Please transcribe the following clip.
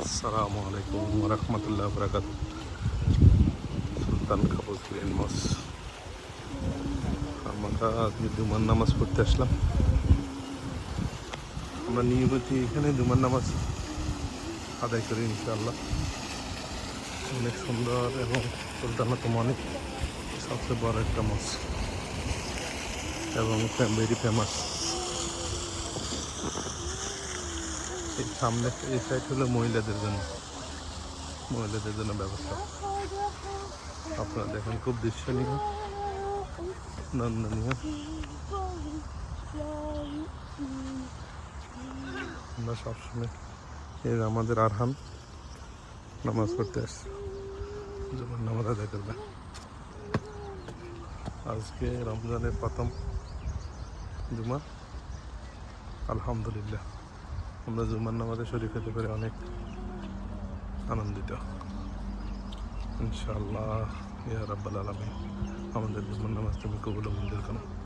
আসসালামু আলাইকুম রহমতুল্লাহ বরাকাত সুলতান কাপুর গ্রিন মস আমরা আজকে জুমার নামাজ পড়তে আসলাম। আমরা নিয়মিত এখানে জুমার নামাজ আদায় করি ইনশাআল্লাহ। অনেক সুন্দর এবং সুলতানত অনেক সবচেয়ে বড় একটা মস এবং ভেরি ফেমাস এই সামনে এই সাইড হলো মহিলাদের জন্য। মহিলাদের জন্য ব্যবস্থা। আপনারা দেখেন খুব দৃশ্যনীয় নন্দনীয়। আমরা সবসময় এই আমাদের আরহান নামাজ পড়তে আসছে। যখন নামাজ আদায় করবে। আজকে রমজানের প্রথম জুমা। আলহামদুলিল্লাহ। আমরা জুমার নামাজে শরীফ হতে পেরে অনেক আনন্দিত। ইনশাআল্লাহ, ইয়া রাব্বাল আলামিন, আমাদের জুমার নামাজ তুমি কবুল মঞ্জুর করো।